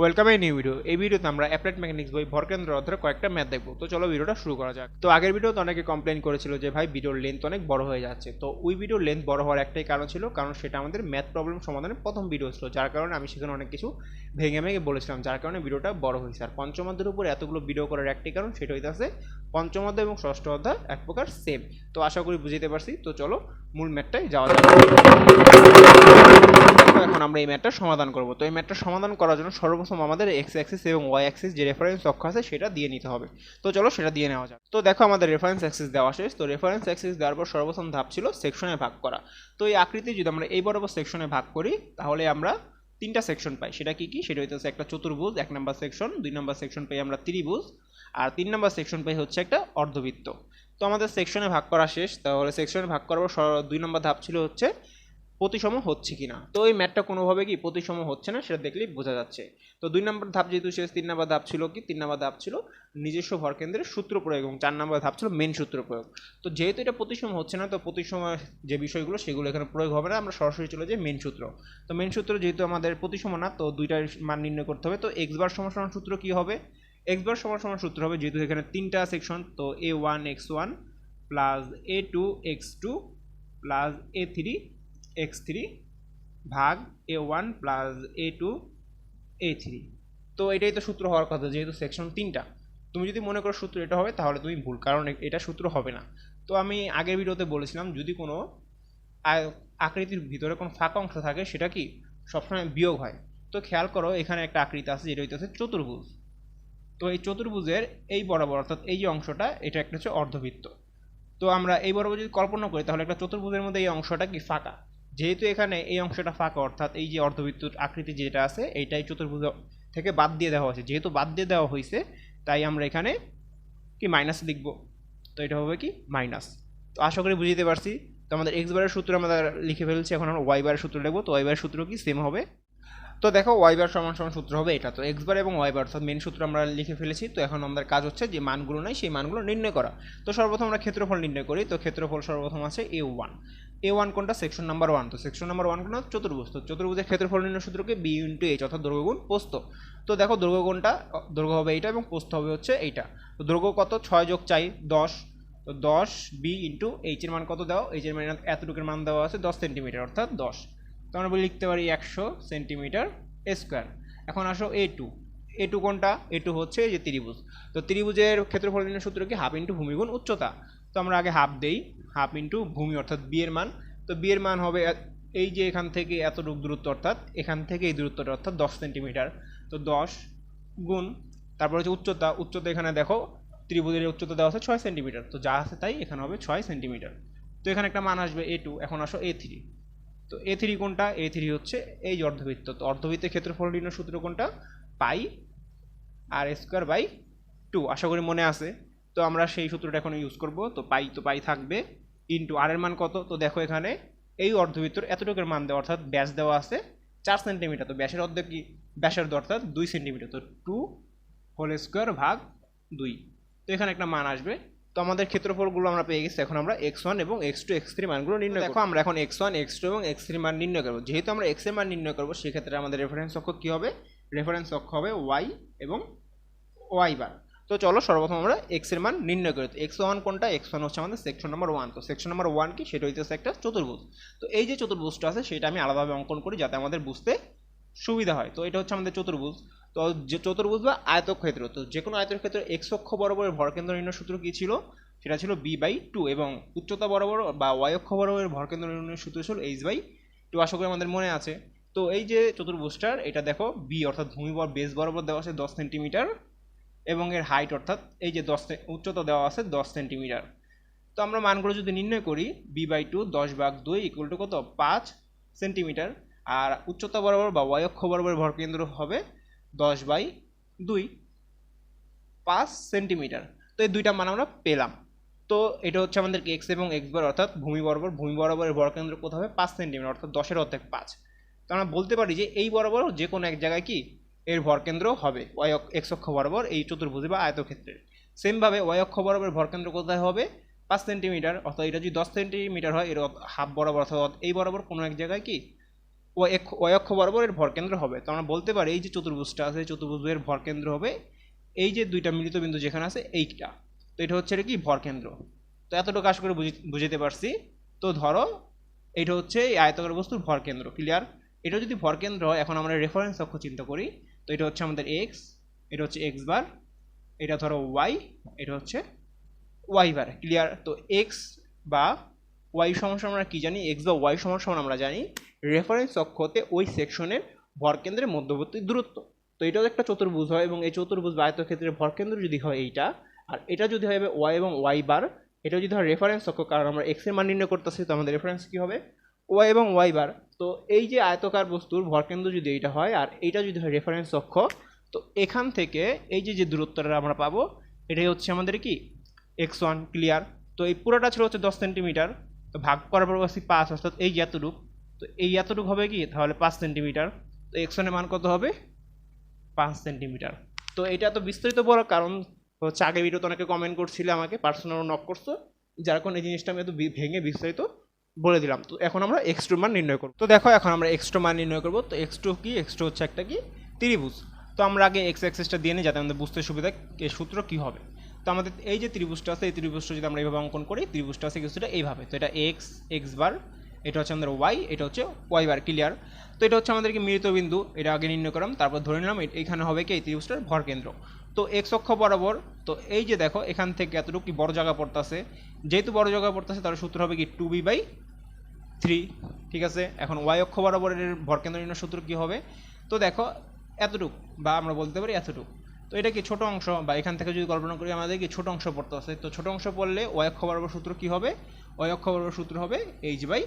Welcome এই new video এই ভিডিওতে আমরা অ্যাপ্লাইড মেকানিক্স বই ভরকেন্দ্র অধ্যায়ের কয়েকটা ম্যাথ দেখব। তো চলো ভিডিওটা শুরু করা যাক। তো আগের ভিডিওতে অনেকে কমপ্লেন করেছিল যে, ভাই ভিডিওর লেন্থ অনেক বড় হয়ে যাচ্ছে। তো ওই ভিডিওর লেন্থ বড় হওয়ার একটাই কারণ ছিল, কারণ সেটা আমাদের ম্যাথ প্রবলেম সমাধানের প্রথম ভিডিও ছিল, যার কারণে আমি সেখানে অনেক কিছু ভেঙে ভেঙে বলেছিলাম, যার কারণে ভিডিওটা বড় হয়েছে। আর পঞ্চম অধ্যায়ের উপর এতগুলো ভিডিও করার একটাই কারণ, সেটা হইতেছে পঞ্চম অধ্যায় এবং ষষ্ঠ অধ্যায় এক প্রকার সেম তো আশা করি বুঝতে পারছি। তো চলো মূল ম্যাথটাই যাওয়া যাক। তো এখন আমরা এই ম্যাথটা সমাধান করব। তো এই ম্যাথটা সমাধান করার জন্য সর্বপ্রথম আমাদের এক্স অ্যাক্সিস এবং ওয়াই অ্যাক্সিস যে রেফারেন্স অক্ষ আছে সেটা দিয়ে নিতে হবে। তো চলো সেটা দিয়ে নেওয়া যাক। তো দেখো আমাদের রেফারেন্স অ্যাক্সিস দেওয়া শেষ। তো রেফারেন্স অ্যাক্সিস দেওয়ার পর সর্বপ্রথম ধাপ ছিল সেকশনে ভাগ করা। তো এই আকৃতি যদি আমরা এই বরাবর সেকশনে ভাগ করি, তাহলে আমরা তিনটা সেকশন পাই। সেটা কি কি? সেটা হইতেছে একটা চতুর্ভুজ, এক নম্বর সেকশন দুই নম্বর সেকশন পাই আমরা ত্রিভুজ, আর তিন নম্বর সেকশন পাই হচ্ছে একটা অর্ধবৃত্ত। তো আমাদের সেকশনে ভাগ করা শেষ। তাহলে সেকশনে ভাগ করার পর দুই নম্বর ধাপ ছিল হচ্ছে প্রতিসম হচ্ছে কি না তো এই ম্যাটটা কোনোভাবে কি প্রতিসম হচ্ছে না সেটা দেখলেই বোঝা যাচ্ছে। তো দুই নম্বর ধাপ যেহেতু শেষ, তিন নম্বর ধাপ ছিল কি? তিন নম্বর ধাপ ছিল নিজস্ব ভরকেন্দ্রের সূত্র প্রয়োগ এবং চার নম্বর ধাপ ছিল মেন সূত্র প্রয়োগ। তো যেহেতু এটা প্রতিসম হচ্ছে না, তো প্রতিসম যে বিষয়গুলো সেগুলো এখানে প্রয়োগ হবে না, আমরা সরাসরি চলে যাই মেন সূত্র। তো মেন সূত্র যেহেতু আমাদের প্রতিসম না, তো দুইটার মান নির্ণয় করতে হবে। তো এক্স বার সমান সূত্র কি হবে? এক্স বার সমান সমান সূত্র হবে যেহেতু এখানে তিনটা সেকশন তো a one x one plus a two x two plus a three x three ভাগ a one plus a two a three. তো এটাই তো সূত্র হওয়ার কথা, যেহেতু সেকশন তিনটা। তুমি যদি মনে করো সূত্র এটা হবে, তাহলে তুমি ভুল, কারণ এটা সূত্র হবে না। তো আমি আগের ভিডিওতে বলেছিলাম, যদি কোনো আকৃতির ভিতরে কোনো ফাঁকা অংশ থাকে, সেটা কি সবসময় বিয়োগ হয়। তো খেয়াল করো, এখানে একটা আকৃতি আছে, যেটা হইতেছে চতুর্ভুজ। তো এই চতুর্ভুজের এই বরাবর, অর্থাৎ এই যে অংশটা, এটা একটা হচ্ছে অর্ধবৃত্ত। তো আমরা এই বরাবর যদি কল্পনা করি, তাহলে একটা চতুর্ভুজের মধ্যে এই অংশটা কি ফাঁকা? যেহেতু এখানে এই অংশটা ফাঁকা, অর্থাৎ এই যে অর্ধবৃত্তুর আকৃতি যেটা আছে, এইটাই চতুর্ভুজ থেকে বাদ দিয়ে দেওয়া হয়েছে। যেহেতু বাদ দিয়ে দেওয়া হয়েছে, তাই আমরা এখানে কি মাইনাস লিখব? তো এটা হবে কি? মাইনাস তো আশা করি বুঝতে পারছি। তো আমাদের এক্স বারের সূত্র আমরা লিখে ফেলছি, এখন আমরা ওয়াই বারের সূত্র লিখব। তো ওয়াই বারের সূত্র কি? সেম হবে। তো দেখো ওয়াই বার সমান সমান সূত্র হবে এটা। তো এক্স বার এবং ওয়াই বার, অর্থাৎ মেন সূত্র আমরা লিখে ফেলেছি। তো এখন আমাদের কাজ হচ্ছে যে মানগুলো নাই, সেই মানগুলো নির্ণয় করা। তো সর্বপ্রথম আমরা ক্ষেত্রফল নির্ণয় করি। তো ক্ষেত্রফল সর্বপ্রথম আছে এ ওয়ান এ ওয়ান কোনটা? সেকশন নাম্বার ওয়ান তো সেকশন নাম্বার ওয়ান কোনটা? চতুর্ভুজ। তো চতুর্ভুজের ক্ষেত্রফল নির্ণয় সূত্রকে বি ইন্টু এইচ অর্থাৎ দৈর্ঘ্য গুণ পোস্ত। তো দেখো দৈর্ঘ্য কোনটা হবে এইটা এবং পোস্ত হবে হচ্ছে এইটা। তো দৈর্ঘ্য কত? ছয় যোগ চাই, দশ। তো দশ বি ইন্টু এইচের মান কত দাও? এইচের মান এতটুকুর মান দেওয়া আছে দশ সেন্টিমিটার, অর্থাৎ দশ। তো আমরা বলি লিখতে পারি একশো সেন্টিমিটার স্কোয়ার এখন আসো এ টু এ টু কোনটা? এ টু হচ্ছে যে ত্রিভুজ। তো ত্রিভুজের ক্ষেত্রফল নির্ণয় সূত্র কি? হাফ ইন্টু ভূমিগুণ উচ্চতা। তো আমরা আগে হাফ দেই। হাফ ইন্টু ভূমি, অর্থাৎ বিয়ের মান। তো বিয়ের মান হবে এই যে এখান থেকে এতটুকু দূরত্ব, অর্থাৎ এখান থেকে এই দূরত্বটা, অর্থাৎ দশ সেন্টিমিটার। তো দশ গুণ, তারপর হচ্ছে উচ্চতা উচ্চতা এখানে দেখো, ত্রিভুজের উচ্চতা দেওয়া আছে ছয় সেন্টিমিটার। তো যা আছে তাই এখানে হবে ছয় সেন্টিমিটার। তো এখানে একটা মান আসবে এ টু এখন আসো এ থ্রি তো এ থ্রি কোনটা? এ থ্রি হচ্ছে এই অর্ধবৃত্ত। তো অর্ধবৃত্তের ক্ষেত্রফল নির্ণয় সূত্র কোনটা? Pi r square by two আশা করি মনে আছে। তো আমরা সেই সূত্রটা এখন ইউজ করব। তো পাই তো পাই থাকবে ইন্টু আর এর মান কত? তো দেখো এখানে এই অর্ধবৃত্তর এতটুকুর মান দেওয়া অর্থাৎ ব্যাস দেওয়া আছে চার সেন্টিমিটার তো ব্যাসের অর্ধেক কি? ব্যাসের অর্থাৎ দুই সেন্টিমিটার তো টু হোল স্কোয়ার ভাগ দুই। তো এখানে একটা মান আসবে। তো আমাদের ক্ষেত্রফলগুলো আমরা পেয়ে গেছি এখন আমরা এক্স ওয়ান এবং এক্স টু এক্স থ্রি মানগুলো নির্ণয় দেখো। আমরা এখন এক্স ওয়ান এক্স টু এবং এক্স থ্রি মান নির্ণয় করব। যেহেতু আমরা এক্সের মান নির্ণয় করব সেক্ষেত্রে আমাদের রেফারেন্স অক্ষ কী হবে? রেফারেন্স অক্ষ হবে ওয়াই এবং ওয়াই বার। তো চলো সর্বপ্রথম আমরা এক্সের মান নির্ণয় করি। তো এক্স ওয়ান কোনটা? এক্স ওয়ান হচ্ছে আমাদের সেকশন নাম্বার ওয়ান তো সেকশন নাম্বার ওয়ান কি? সেটা হইতেছে একটা চতুর্ভুজ। তো এই যে চতুর্ভুজটা আছে, সেটা আমি আলাদাভাবে অঙ্কন করি যাতে আমাদের বুঝতে সুবিধা হয়। তো এটা হচ্ছে আমাদের চতুর্ভুজ। তো যে চতুর্ভুজ বা আয়তক্ষেত্র, তো যে কোনো আয়তক্ষেত্র এক্স অক্ষ বরাবরের ভরকেন্দ্র নির্ণয় সূত্র কী ছিল? সেটা ছিল বি বাই টু এবং উচ্চতা বরাবর বা ওয়াই অক্ষ বরাবরের ভরকেন্দ্র নির্ণয় সূত্র ছিল এইচ বাই টু আশা করি আমাদের মনে আছে। তো এই যে চতুর্ভুজটার, এটা দেখো বি অর্থাৎ ভূমি বেস বরাবর দেওয়া আছে দশ সেন্টিমিটার এবং এর হাইট অর্থাৎ এই যে দশ উচ্চতা দেওয়া আছে দশ সেন্টিমিটার তো আমরা মানগুলো যদি নির্ণয় করি বি বাই টু দশ ভাগ দুই ইকুয়াল টু কত? পাঁচ সেন্টিমিটার আর উচ্চতা বরাবর বা ওয়াই অক্ষ বরাবর ভরকেন্দ্র হবে দশ বাই দুই। পাঁচ সেন্টিমিটার তো এই দুইটা মান আমরা পেলাম। তো এটা হচ্ছে আমাদের এক্স এবং এক্স বার অর্থাৎ ভূমি বরাবর। ভূমি বরাবরের ভরকেন্দ্র কোথাও হবে? পাঁচ সেন্টিমিটার অর্থাৎ দশের অর্ধেক পাঁচ। তো আমরা বলতে পারি যে এই বরাবর যে কোনো এক জায়গায় কি? এর ভরকেন্দ্র হবে। ওয়াই এক্স অক্ষ বরাবর এই চতুর্ভুজে বা আয়তক্ষেত্রের। সেমভাবে ওয়াই অক্ষ বরাবর ভরকেন্দ্র কোথায় হবে? পাঁচ সেন্টিমিটার, অর্থাৎ এটা যদি দশ সেন্টিমিটার হয়, এর হাফ বরাবর, অর্থাৎ এই বরাবর কোনো এক জায়গায় কি? ও এক ওই অক্ষ বরাবর এর ভরকেন্দ্র হবে। তো আমরা বলতে পারি এই যে চতুর্ভুজটা আছে, এই চতুর্ভুজের ভরকেন্দ্র হবে এই যে দুইটা মিলিত বিন্দু যেখানে আছে, এইটা। তো এটা হচ্ছে এটা কি? ভরকেন্দ্র তো এতটুকু আশা করে বুঝি- বুঝতে পারছি। তো ধরো এটা হচ্ছে এই আয়তকার বস্তুর ভরকেন্দ্র ক্লিয়ার এটা যদি ভরকেন্দ্র এখন আমরা রেফারেন্স অক্ষ চিন্তা করি, তো এটা হচ্ছে আমাদের এক্স এটা হচ্ছে এক্স বার এটা ধরো ওয়াই এটা হচ্ছে ওয়াই বার ক্লিয়ার তো এক্স বা ওয়াই সমস্যা আমরা কি জানি? এক্স বা ওয়াই সমস্যা আমরা জানি রেফারেন্স অক্ষতে ওই সেকশনের ভরকেন্দ্রের মধ্যবর্তী দূরত্ব। তো এটাও একটা চতুর্ভুজ হয় এবং এই চতুর্ভুজ বা আয়তক্ষেত্রের ভরকেন্দ্র যদি হয় এইটা, আর এটা যদি হয় ওয়াই এবং ওয়াই বার এটা যদি হয় রেফারেন্স অক্ষ, কারণ আমরা এক্সের মান নির্ণয় করতেছি, তো আমাদের রেফারেন্স কী হবে? ওয়াই এবং ওয়াই বার। তো এই যে আয়তকার বস্তুর ভরকেন্দ্র যদি এইটা হয়, আর এইটা যদি হয় রেফারেন্স অক্ষ, তো এখান থেকে এই যে যে দূরত্বটা আমরা পাবো, এটাই হচ্ছে আমাদের কি? এক্স ওয়ান ক্লিয়ার তো এই পুরোটা ছিল হচ্ছে দশ সেন্টিমিটার তো ভাগ করার পর পাচ্ছি পাঁচ, অর্থাৎ এই এতটুক, তো এই এতটুক হবে কি? তাহলে পাঁচ সেন্টিমিটার তো এক্স ওয়ানের মান কত হবে? পাঁচ সেন্টিমিটার তো এটা তো বিস্তারিত বড় কারণ হচ্ছে আগে ভিডিওতে অনেকে কমেন্ট করছিলে আমাকে পার্সোনাল নক করছ, যার কারণে এই জিনিসটা আমি এত ভেঙে বিস্তারিত বলে দিলাম। তো এখন আমরা এক্স টু মান নির্ণয় করব। তো দেখো এখন আমরা এক্স টু মান নির্ণয় করব। তো এক্স টু কি? এক্স টু হচ্ছে একটা কি? ত্রিভুজ। তো আমরা আগে এক্স অ্যাক্সেসটা দিয়ে নিই যাতে আমাদের বুঝতে সুবিধা এর সূত্র কী হবে। তো আমাদের এই যে ত্রিভুজটা আছে, এই ত্রিভুজটা যদি আমরা এইভাবে অঙ্কন করি, ত্রিভুজটা আছে কিছুটা এইভাবে। তো এটা এক্স এক্স বার এটা হচ্ছে আমাদের ওয়াই এটা হচ্ছে ওয়াই বার ক্লিয়ার তো এটা হচ্ছে আমাদেরকে মিলিত বিন্দু? এটা আগে নির্ণয় করলাম, তারপর ধরে নিলাম এ- এইখানে হবে কি? এই ত্রিভুজটার ভর কেন্দ্র। তো এক্স অক্ষ বরাবর, তো এই যে দেখো, এখান থেকে এতটুকু কি বড় জায়গা পড়তেছে? যেহেতু বড় জায়গা পড়তেছে তার সূত্র হবে কি? টু বি বাই থ্রি ঠিক আছে? এখন ওয়াই অক্ষ বরাবরের ভরকেন্দ্র নির্ণয় সূত্র কী হবে? তো দেখো, এতটুক, বা আমরা বলতে পারি এতটুক। তো এটা কি ছোট অংশ? বা এখান থেকে যদি কল্পনা করি, আমাদের কি ছোট অংশ পড়তে আছে তো ছোট অংশ পড়লে ওয়াই অক্ষ বরাবর সূত্র কী হবে? ওয়াই অক্ষ বরাবর সূত্র হবে এইচ বাই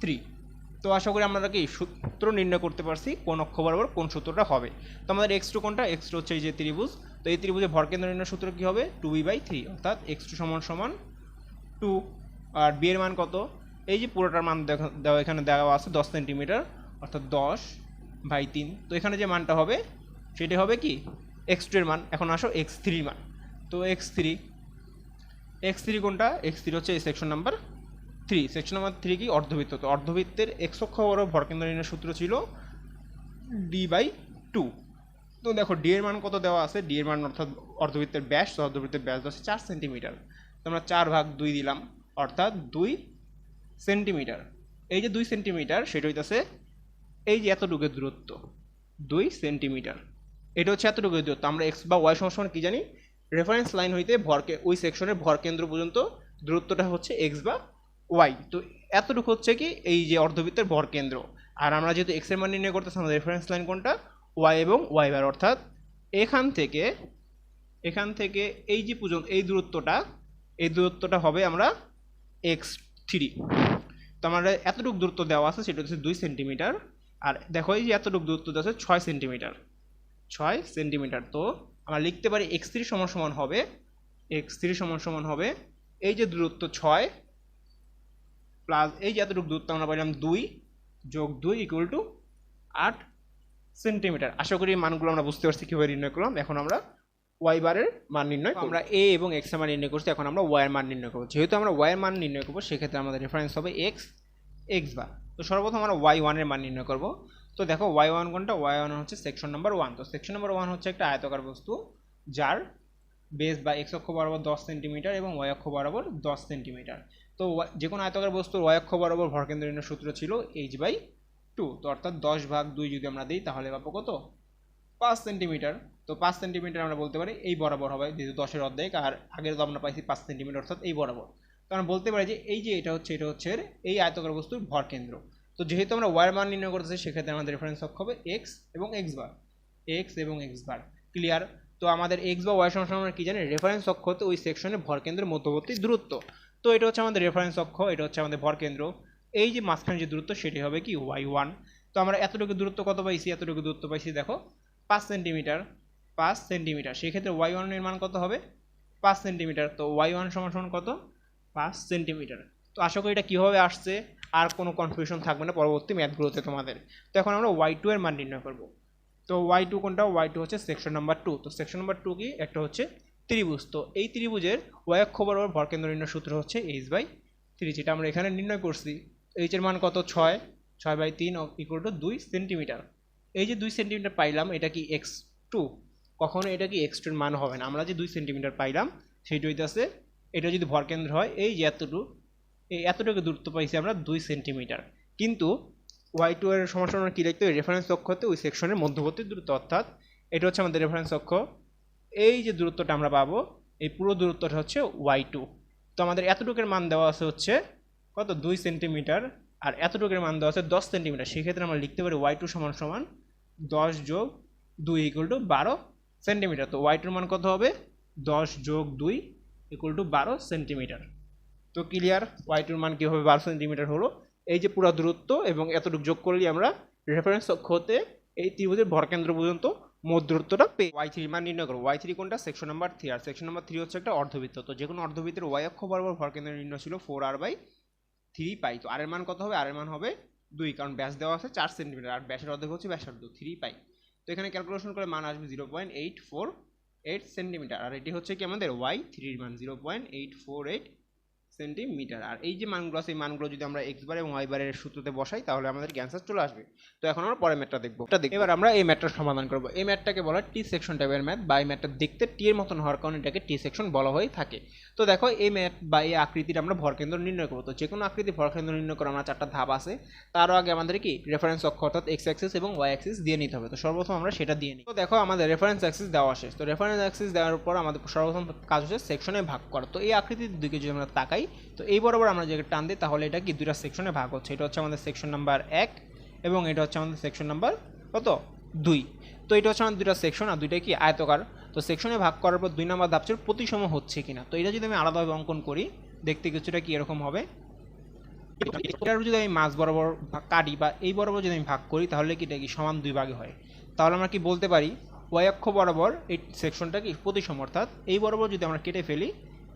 থ্রি তো আশা করি আমরা কি সূত্র নির্ণয় করতে পারছি, কোন অক্ষ বরাবর কোন সূত্রটা হবে। তো আমাদের এক্স টু কোনটা? এক্স টু হচ্ছে এই যে ত্রিভুজ। তো এই ত্রিভুজে ভরকেন্দ্র নির্ণয় সূত্র কী হবে? টু বি বাই থ্রি অর্থাৎ এক্স টু সমান সমান টু আর বি এর মান কত? এই যে পুরোটার মান দেখা, দেওয়া এখানে দেওয়া আছে দশ সেন্টিমিটার অর্থাৎ দশ বাই তিন। তো এখানে যে মানটা হবে, সেটি হবে কি? এক্স টু এর মান। এখন আসো এক্স থ্রির মান। তো এক্স থ্রি এক্স থ্রি কোনটা? এক্স থ্রি হচ্ছে এই section number three section number three কি? অর্ধবৃত্ত। তো অর্ধবৃত্তের এক্স অক্ষ বড় ভরকেন্দ্র নির্ণয় সূত্র ছিল ডি বাই টু তো দেখো ডি এর মান কত দেওয়া আছে? ডি এর মান অর্থাৎ অর্ধবৃত্তের ব্যাস অর্ধবৃত্তের ব্যাস আছে চার সেন্টিমিটার তো আমরা চার ভাগ দুই দিলাম, অর্থাৎ দুই সেন্টিমিটার এই যে দুই সেন্টিমিটার সেটা হইতেছে এই যে এতটুকু দূরত্ব, দুই সেন্টিমিটার এটা হচ্ছে এতটুকু দূরত্ব। আমরা এক্স বা ওয়াই সমান কি জানি? রেফারেন্স লাইন হইতে ভরকে, ওই সেকশনের ভর কেন্দ্র পর্যন্ত দূরত্বটা হচ্ছে এক্স বা ওয়াই তো এতটুকু হচ্ছে কি? এই যে অর্ধবৃত্তের ভর কেন্দ্র আর আমরা যেহেতু এক্সের মান নির্ণয় করতেছি, আমাদের রেফারেন্স লাইন কোনটা? ওয়াই এবং ওয়াই বার, অর্থাৎ এখান থেকে এখান থেকে এই যে পর্যন্ত, এই দূরত্বটা এই দূরত্বটা হবে আমরা এক্স থ্রি তো আমার এতটুকু দূরত্ব দেওয়া আছে, সেটা হচ্ছে দুই সেন্টিমিটার আর দেখো এই যে এতটুকু দূরত্ব দেওয়া আছে, ছয় সেন্টিমিটার ছয় সেন্টিমিটার তো আমরা লিখতে পারি এক্স থ্রি সমান সমান হবে এক্স থ্রি সমান সমান হবে এই যে দূরত্ব ছয় প্লাস এই যে এতটুকু দূরত্ব আমরা পাইলাম দুই যোগ দুই ইকুয়াল টু আট। সেন্টিমিটার। আশা করি মানগুলো আমরা বুঝতে পারছি কীভাবে নির্ণয় করলাম। এখন আমরা ওয়াই বারের মান নির্ণয় আমরা এ এবং এক্সের মান নির্ণয় করছি, এখন আমরা ওয়াই এর মান নির্ণয় করব। যেহেতু আমরা ওয়াই এর মান নির্ণয় করব, সেক্ষেত্রে আমাদের রেফারেন্স হবে এক্স এক্স বার তো সর্বপ্রথম আমরা ওয়াই ওয়ানের মান নির্ণয় করব। তো দেখো ওয়াই ওয়ান কোনটা? ওয়াই ওয়ান হচ্ছে সেকশন নাম্বার ওয়ান তো সেকশন নাম্বার ওয়ান হচ্ছে একটা আয়তকার বস্তু, যার বেস বা এক্স অক্ষ বরাবর দশ সেন্টিমিটার এবং ওয়াই অক্ষ বরাবর দশ সেন্টিমিটার। তো যে কোনো আয়তকার বস্তুর ওয়াই অক্ষ বরাবর ভরকেন্দ্র সূত্র ছিল এইচ বাই টু তো অর্থাৎ দশ ভাগ দুই যদি আমরা দিই, তাহলে পাবো কত? পাঁচ সেন্টিমিটার তো পাঁচ সেন্টিমিটার আমরা বলতে পারি এই বরাবর হবে, যেহেতু দশের অর্ধেক, আর আগের তো আমরা পাইছি পাঁচ সেন্টিমিটার অর্থাৎ এই বরাবর। তো আমরা বলতে পারি যে এই যে এটা হচ্ছে এটা হচ্ছে এই আয়তকার বস্তুর ভর কেন্দ্র। তো যেহেতু আমরা ওয়ার মান নির্ণয় করতেছি, সেক্ষেত্রে আমাদের রেফারেন্স অক্ষ হবে এক্স এবং এক্স বার এক্স এবং এক্স বার ক্লিয়ার তো আমাদের এক্স বা ওয়াই সমান আমরা কি জানি? রেফারেন্স অক্ষ হতে ওই সেকশনে ভর কেন্দ্রের মধ্যবর্তী দূরত্ব। তো এটা হচ্ছে আমাদের রেফারেন্স অক্ষ, এটা হচ্ছে আমাদের ভর কেন্দ্র। এই যে মাঝখানে যে দূরত্ব, সেটি হবে কি? ওয়াই ওয়ান তো আমরা এতটুকু দূরত্ব কত পাইছি? এতটুকু দূরত্ব পাইছি, দেখো, পাঁচ সেন্টিমিটার পাঁচ সেন্টিমিটার। সেক্ষেত্রে ওয়াই ওয়ানের মান কত হবে? পাঁচ সেন্টিমিটার। তো ওয়াই ওয়ান সমান সমান কত? পাঁচ সেন্টিমিটার। তো আশা করি এটা কীভাবে আসছে? আর কোনো কনফিউশন থাকবে না পরবর্তী ম্যাথগুলোতে তোমাদের। তো এখন আমরা ওয়াই টু এর মান নির্ণয় করব। তো ওয়াই টু কোনটা? ওয়াই টু হচ্ছে সেকশন নাম্বার টু তো সেকশন নাম্বার টু কি? একটা হচ্ছে ত্রিভুজ। তো এই ত্রিভুজের ওয়াই অক্ষ বরাবর ভরকেন্দ্র নির্ণয় সূত্র হচ্ছে এইচ বাই থ্রি যেটা আমরা এখানে নির্ণয় করছি। এইচ এর মান কত? ছয়। ছয় বাই তিন ইকুয়াল টু দুই সেন্টিমিটার এই যে দুই সেন্টিমিটার পাইলাম, এটা কি এক্স টু কখনো এটা কি এক্স টুর মান হবে না। আমরা যে দুই সেন্টিমিটার পাইলাম, সেইটা হইতেছে, এটা যদি ভরকেন্দ্র হয়, এই যে এতটুকু, এই এতটুকু দূরত্ব পাইছি আমরা দুই সেন্টিমিটার কিন্তু ওয়াই টু এর সমস্যা আমরা কী লিখতে হবে রেফারেন্স অক্ষ হতে ওই সেকশনের মধ্যবর্তী দূরত্ব, অর্থাৎ এটা হচ্ছে আমাদের রেফারেন্স অক্ষ। এই যে দূরত্বটা আমরা পাবো, এই পুরো দূরত্বটা হচ্ছে ওয়াই টু তো আমাদের এতটুকুর মান দেওয়া আছে হচ্ছে কত? দুই সেন্টিমিটার। আর এতটুকুর মান দেওয়া আছে দশ সেন্টিমিটার। সেক্ষেত্রে আমরা লিখতে পারি ওয়াই টু সমান সমান দশ যোগ দুই ইকুয়াল টু বারো সেন্টিমিটার। তো ওয়াই টুর মান কত হবে? দশ যোগ দুই ইকুয়াল টু বারো সেন্টিমিটার। তো ক্লিয়ার ওয়াই টুর মান কী হবে বারো সেন্টিমিটার হলো? এই যে পুরো দূরত্ব এবং এতটুকু যোগ করলে আমরা রেফারেন্স অক্ষ হতে এই ত্রিভুজের ভরকেন্দ্র পর্যন্ত মোট দূরত্বটা পেয়ে ওয়াই থ্রি মান নির্ণয় করব ওয়াই থ্রি কোনটা? সেকশন নাম্বার থ্রি আর সেকশন নাম্বার থ্রি হচ্ছে একটা অর্ধবৃত্ত। তো যে কোনো অর্ধবৃত্তের ওয়াই অক্ষ বরাবর ভরকেন্দ্র নির্ণয় ছিল four r by three pi তো আর এর মান কত হবে? আর এর মান হবে দুই, কারণ ব্যাস দেওয়া আছে চার সেন্টিমিটার আর ব্যাসের অর্ধেক হচ্ছে ব্যাসার্ধ থ্রি পাই তো এখানে ক্যালকুলেশন করে মান আসবে zero point eight four eight centimetre আর এটি হচ্ছে কি আমাদের ওয়াই থ্রির মান zero point eight four eight centimetre আর এই যে মানগুলো আছে এই মানগুলো যদি আমরা এক্স বার এবং ওয়াই বারের সূত্রতে বসাই তাহলে আমাদের ক্যান্সার চলে আসবে? তো এখন আমরা পরের ম্যাথটা দেখব। এটা এবার আমরা এই ম্যাথটার সমাধান করব। এই ম্যাথটাকে বলা টি সেকশন টাইপের ম্যাথ বা এই ম্যাথটা দেখতে টি এর মতন হওয়ার কারণে এটাকে টি সেকশন বলা হয়ে থাকে। তো দেখো এই ম্যাথ বা এই আকৃতির আমরা ভরকেন্দ্র নির্ণয় করব। তো যে কোনো আকৃতি ভরকেন্দ্র নির্ণয় করে আমরা চারটা ধাপ আছে তারও আগে আমাদের কি? রেফারেন্স অক্ষ অর্থাৎ এক্স অ্যাক্সিস এবং ওয়াই অ্যাক্সিস দিয়ে নিতে হবে। তো সর্বপ্রথম আমরা সেটা দিয়ে নিই। তো দেখো আমাদের রেফারেন্স অ্যাক্সিস দেওয়া শেষ। তো রেফারেন্স অ্যাক্সিস দেওয়ার পর আমাদের সর্বপ্রথম কাজ হচ্ছে সেকশনে ভাগ করা। তো এই আকৃতির দিকে যদি আমরা তাকাই তো এই বরাবর আমরা যদি টান দিই, তাহলে এটা কি দুইটা সেকশনে ভাগ হচ্ছে। এটা হচ্ছে আমাদের সেকশন নাম্বার এক এবং এটা হচ্ছে আমাদের সেকশন নাম্বার কত? দুই। তো এটা হচ্ছে আমাদের দুইটা সেকশন আর দুইটা কি আয়তকার। তো সেকশনে ভাগ করার পর দুই নাম্বার ধাপচের প্রতিসম হচ্ছে কিনা। তো এটা যদি আমি আলাদাভাবে অঙ্কন করি, দেখতে কিছুটা কি এরকম হবে? এটার যদি আমি মাছ বরাবর কাটি বা এই বরাবর যদি আমি ভাগ করি, তাহলে কি এটা কি সমান দুই ভাগে হয়? তাহলে আমরা কি বলতে পারি ওয়াই অক্ষ বরাবর এই সেকশনটা কি প্রতিসম, অর্থাৎ এই বরাবর যদি আমরা কেটে ফেলি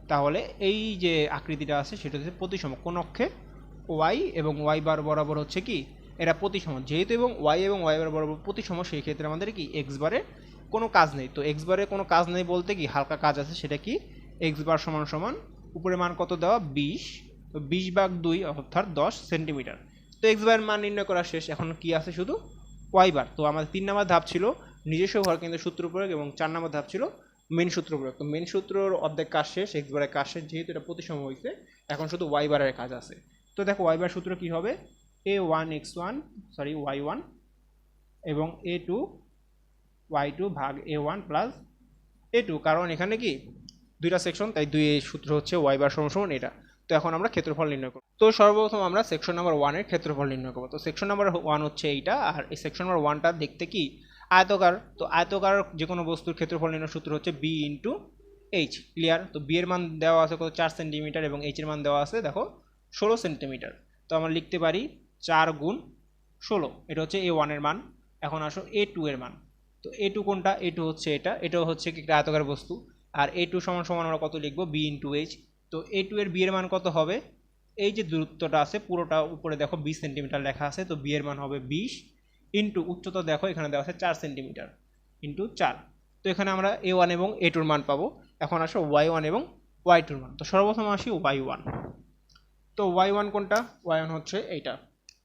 তাহলে এই যে আকৃতিটা আছে, সেটা হচ্ছে প্রতিসম। কোন অক্ষে? ওয়াই এবং ওয়াই বার বরাবর হচ্ছে কি? এটা প্রতিসম। যেহেতু এবং ওয়াই এবং ওয়াই বার বরাবর প্রতিসম, সেই ক্ষেত্রে আমাদের কি? এক্স বারে কোনো কাজ নেই। তো এক্স বারে কোনো কাজ নেই বলতে কি, হালকা কাজ আছে, সেটা কি? এক্স বার সমান সমান উপরে মান কত দেওয়া? বিশ। তো বিশ ভাগ দুই অর্থাৎ দশ সেন্টিমিটার। তো এক্স বারের মান নির্ণয় করা শেষ। এখন কি আছে শুধু? Y bar. তো আমাদের তিন নম্বর ধাপ ছিল নিজস্ব ঘর কেন্দ্রের সূত্র প্রয়োগ এবং চার নম্বর ধাপ ছিল মেন সূত্র তো মেন সূত্রর অর্ধেক কাজ শেষ এক্স বারের কাজ শেষ যেহেতু এটা প্রতিসম হয়েছে, এখন শুধু ওয়াই বারের কাজ আছে। তো দেখো ওয়াই বার সূত্র কী হবে? A one x one sorry y one এবং এ টু ওয়াই টু ভাগ a one plus a two কারণ এখানে কি? দুইটা সেকশন তাই দুই সূত্র হচ্ছে ওয়াই বার সমান এটা। তো এখন আমরা ক্ষেত্রফল নির্ণয় করব। তো সর্বপ্রথম আমরা সেকশন নাম্বার ওয়ানের ক্ষেত্রফল নির্ণয় করব। তো সেকশন নাম্বার ওয়ান হচ্ছে এইটা, আর এই সেকশন নাম্বার ওয়ানটা দেখতে কি? আয়তকার, তো আয়তকার যে কোনো বস্তুর ক্ষেত্রফল নির্ণয় সূত্র হচ্ছে বি ইন্টু এইচ ক্লিয়ার তো বি এর মান দেওয়া আছে কত? চার সেন্টিমিটার এবং এইচের মান দেওয়া আছে, দেখো, ষোলো সেন্টিমিটার তো আমরা লিখতে পারি চার গুণ ষোলো। এটা হচ্ছে এ ওয়ানের মান। এখন আসো এ টু এর মান। তো এ টু কোনটা? এ টু হচ্ছে এটা। এটাও হচ্ছে একটা আয়তকার বস্তু। আর এ টু সমান সমান আমরা কত লিখব? বি ইন্টু এইচ তো এ টু এর বি এর মান কত হবে? এই যে দূরত্বটা আছে, পুরোটা উপরে দেখো, বিশ সেন্টিমিটার লেখা আছে। তো বি এর মান হবে বিশ। ইন্টু উচ্চতা দেখো, এখানে দেওয়া আছে চার সেন্টিমিটার ইন্টু চার। তো এখানে আমরা এ ওয়ান এবং এ টুর মান পাবো। এখন আসো ওয়াই ওয়ান এবং ওয়াই টুর মান। তো সর্বপ্রথম আসি ওয়াই ওয়ান তো ওয়াই ওয়ান কোনটা? ওয়াই ওয়ান হচ্ছে এইটা।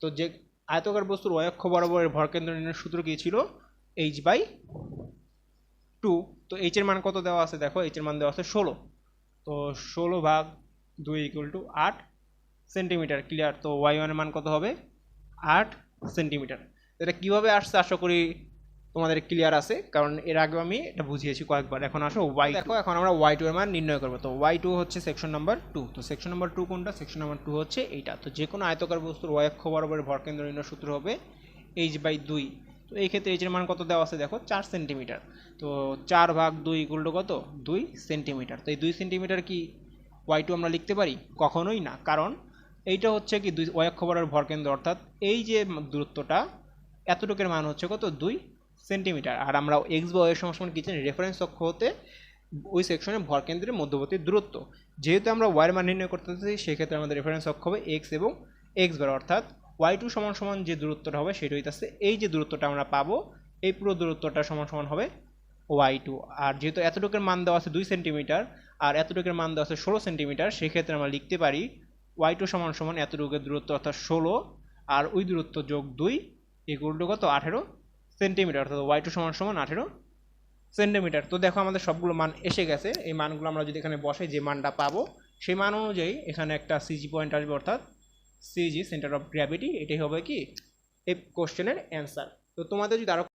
তো যে আয়তকার বস্তুর ওয়াই অক্ষ বরাবরের ভরকেন্দ্র নির্ণয়ের সূত্র কী ছিল? এইচ বাই টু তো এইচ এর মান কত দেওয়া আছে? দেখো এইচ এর মান দেওয়া আছে ষোলো। তো ষোলো ভাগ দুই ইকুয়াল টু আট সেন্টিমিটার ক্লিয়ার তো ওয়াই ওয়ানের মান কত হবে? আট সেন্টিমিটার এটা কীভাবে আসছে আশা করি তোমাদের ক্লিয়ার আছে কারণ এর আগেও আমি এটা বুঝিয়েছি কয়েকবার। এখন আসো ওয়াই দেখো এখন আমরা ওয়াই টু এর মান নির্ণয় করব। তো ওয়াই টু হচ্ছে সেকশন নাম্বার টু তো সেকশন নাম্বার টু কোনটা? সেকশন নাম্বার টু হচ্ছে এইটা। তো যে কোনো আয়তকার বস্তুর ওয়াই অক্ষ বরাবর ভরকেন্দ্র নির্ণয় সূত্র হবে এইচ বাই দুই। তো এই ক্ষেত্রে এইচের মান কত দেওয়া আছে? দেখো চার সেন্টিমিটার তো চার ভাগ দুই টু কত? দুই সেন্টিমিটার তো এই দুই সেন্টিমিটার কি ওয়াই টু আমরা লিখতে পারি? কখনোই না। কারণ এইটা হচ্ছে কি দুই ওয়াই অক্ষ বরাবর ভরকেন্দ্র অর্থাৎ এই যে দূরত্বটা এতটুকের মান হচ্ছে কত? দুই সেন্টিমিটার। আর আমরা এক্স বা ওয়ের সমান কি জানি? রেফারেন্স অক্ষ হতে ওই সেকশনে ভরকেন্দ্রের মধ্যবর্তী দূরত্ব। যেহেতু আমরা ওয়াইয়ের মান নির্ণয় করতে চাই সেক্ষেত্রে আমাদের রেফারেন্স অক্ষ হবে এক্স এবং এক্স বার অর্থাৎ ওয়াই টু সমান সমান যে দূরত্বটা হবে, সেটা হইতেছে এই যে দূরত্বটা আমরা পাবো, এই পুরো দূরত্বটা সমান সমান হবে ওয়াই টু আর যেহেতু এতটুকুর মান দেওয়া আছে দুই সেন্টিমিটার, আর এতটুকুর মান দেওয়া আছে ষোলো সেন্টিমিটার, সেক্ষেত্রে আমরা লিখতে পারি ওয়াই টু সমান সমান এতটুকুর দূরত্ব অর্থাৎ ষোলো, আর ওই দূরত্ব যোগ দুই ইকুয়াল টু কত? আঠেরো সেন্টিমিটার, অর্থাৎ ওয়াই টু সমান সমান আঠেরো সেন্টিমিটার। তো দেখো আমাদের সবগুলো মান এসে গেছে। এই মানগুলো আমরা যদি এখানে বসাই, যে মানটা পাবো, সেই মান অনুযায়ী এখানে একটা সিজি পয়েন্ট আসবে, অর্থাৎ সিজি সেন্টার অফ গ্র্যাভিটি এটাই হবে কি? এই কোশ্চেনের অ্যান্সার তো তোমাদের যদি আরও